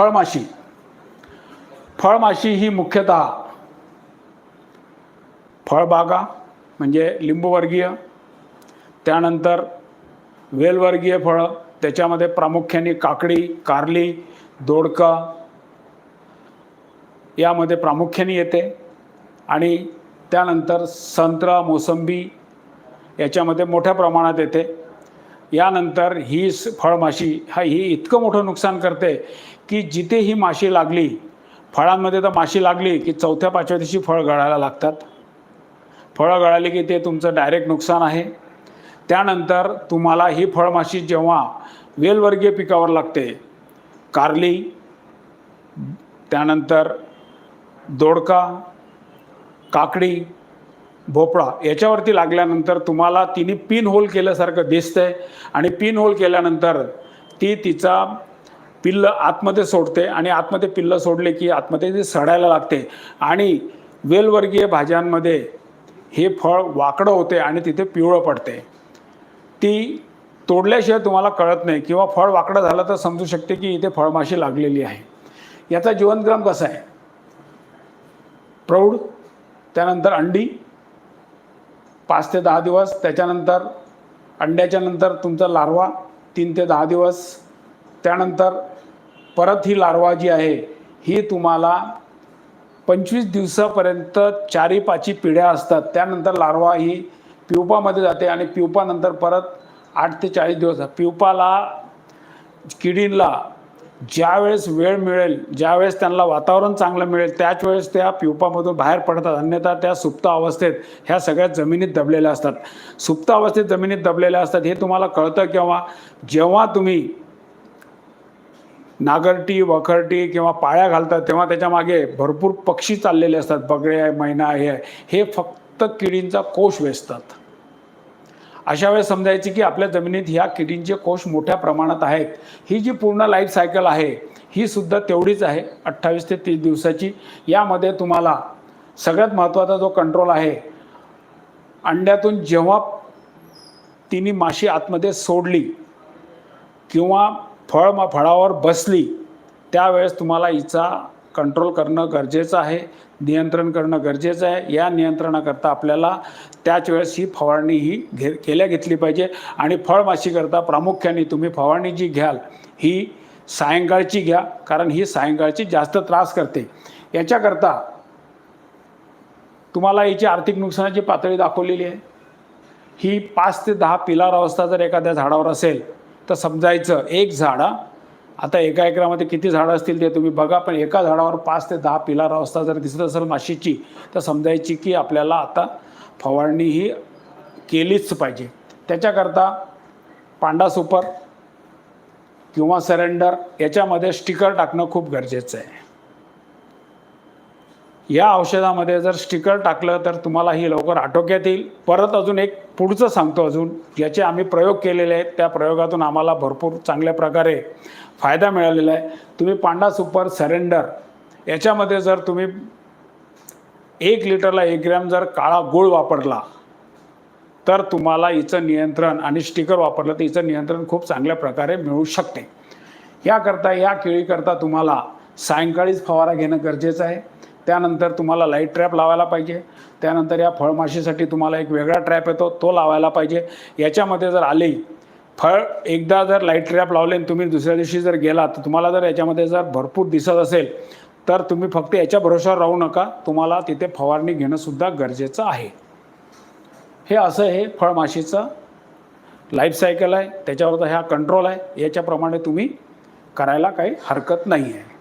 फळमाशी. फळमाशी ही मुख्यतः फळबागा म्हणजे लिंबूवर्गीय त्यानंतर वेलवर्गीय फळं त्याच्यामध्ये प्रामुख्याने काकडी कारली दोडका यामध्ये प्रामुख्याने येते. आणि त्यानंतर संत्रा मोसंबी याच्यामध्ये मोठ्या प्रमाणात येते. यानंतर ही फळमाशी हा ही इतकं मोठं नुकसान करते की जिथे ही माशी लागली फळांमध्ये तर माशी लागली की चौथ्या पाचव्या दिवशी फळ गळायला लागतात. फळं गळाली की ते तुमचं डायरेक्ट नुकसान आहे. त्यानंतर तुम्हाला ही फळमाशी जेव्हा वेलवर्गीय पिकावर लागते कारली त्यानंतर दोडका काकडी भोपळा याच्यावरती लागल्यानंतर तुम्हाला तिने पिन होल केल्यासारखं दिसतंय. आणि पिन होल केल्यानंतर ती तिचा पिल्ल आतमध्ये सोडते आणि आतमध्ये पिल्लं सोडले की आतमध्ये ती सडायला लागते. आणि वेलवर्गीय भाज्यांमध्ये हे फळ वाकडं होते आणि तिथे पिवळं पडते. ती तोडल्याशिवाय तुम्हाला कळत नाही किंवा फळ वाकडं झालं तर समजू शकते की इथे फळमाशी लागलेली आहे. याचा जीवनक्रम कसा आहे? प्रौढ त्यानंतर अंडी पाच ते दहा दिवस त्याच्यानंतर अंड्याच्या नंतर तुमचा लार्वा तीन ते दहा दिवस त्यानंतर परत ही लार्वा जी आहे ही तुम्हाला पंचवीस दिवसापर्यंत चारी पाची पिढ्या असतात. त्यानंतर लार्वा ही प्युपामध्ये जाते आणि पिवपानंतर परत आठ ते चाळीस दिवस. प्युपाला किडींला ज्यावेळेस वेळ मिळेल ज्यावेळेस त्यांना वातावरण चांगलं मिळेल त्याच वेळेस त्या प्युपामधून बाहेर पडतात. अन्यथा त्या सुप्त अवस्थेत ह्या सगळ्या जमिनीत दबलेल्या असतात. सुप्त अवस्थेत जमिनीत दबलेल्या असतात हे तुम्हाला कळतं किंवा जेव्हा तुम्ही नागरटी वखरटी किंवा पाळ्या घालतात तेव्हा त्याच्यामागे भरपूर पक्षी चाललेले असतात. बगळे आहे मैना हे आहे हे फक्त किडींचा कोश वेचतात. अशा वेळेस समजायची की आपल्या जमिनीत ह्या किडींचे कोश मोठ्या प्रमाणात आहेत. ही जी पूर्ण लाईफ सायकल आहे ही सुद्धा तेवढीच आहे अठ्ठावीस ते तीस दिवसाची. यामध्ये तुम्हाला सगळ्यात महत्त्वाचा जो कंट्रोल आहे अंड्यातून जेव्हा तिने माशी आतमध्ये सोडली किंवा फळ मा फळावर बसली त्यावेळेस तुम्हाला हिचा कंट्रोल करणं गरजेचं आहे नियंत्रण करणं गरजेचं आहे. या नियंत्रणाकरता आपल्याला त्याच वेळेस ही फवारणी ही घे केल्या घेतली पाहिजे. आणि फळमाशीकरता प्रामुख्याने तुम्ही फवारणी जी घ्याल ही सायंकाळची घ्या कारण ही सायंकाळची जास्त त्रास करते. याच्याकरता तुम्हाला याची आर्थिक नुकसानाची पातळी दाखवलेली आहे. ही पाच ते दहा पिलार अवस्था जर एखाद्या झाडावर असेल तर समजायचं एक झाड आता एका एकरामध्ये किती झाडं असतील ते तुम्ही बघा पण एका झाडावर पाच ते दहा पिलार अवस्था जर दिसत असेल माशीची तर समजायची की आपल्याला आता फवारणी ही केलीच पाहिजे. त्याच्याकरता पांडा सुपर किंवा सरेंडर याच्यामध्ये स्टिकर टाकणं खूप गरजेचं आहे. या औषधामध्ये जर स्टिकर टाकलं तर तुम्हाला ही लवकर आटोक्यात येईल. परत अजून एक पुढचं सांगतो अजून याचे आम्ही प्रयोग केलेले आहेत. त्या प्रयोगातून आम्हाला भरपूर चांगल्या प्रकारे फायदा मिळालेला आहे. तुम्ही पांडा सुपर सरेंडर याच्यामध्ये जर तुम्ही एक लिटरला एक ग्रॅम जर काळा गूळ वापरला तर तुम्हाला हिचं नियंत्रण आणि स्टिकर वापरलं तर हिचं नियंत्रण खूप चांगल्या प्रकारे मिळू शकते. याकरता या केळीकरता तुम्हाला सायंकाळीच फवारा घेणं गरजेचं आहे. त्यानंतर तुम्हाला लाइट ट्रॅप लावायला पाहिजे. त्यानंतर या फळमाशीसाठी तुम्हाला एक वेगळा ट्रॅप येतो तो लावायला पाहिजे. याच्यामध्ये जर आली फळ एकदा जर लाइट ट्रॅप लावले आणि तुम्ही दुसऱ्या दिवशी जर गेला तर तुम्हाला जर याच्यामध्ये जर भरपूर दिसत असेल तर तुम्ही फक्त याच्या भरोशावर राहू नका. तुम्हाला तिथे फवारणी घेणंसुद्धा गरजेचं आहे. हे असं हे फळमाशीचं लाईफ सायकल आहे. त्याच्यावरचा हा कंट्रोल आहे. याच्याप्रमाणे तुम्ही करायला काही हरकत नाही आहे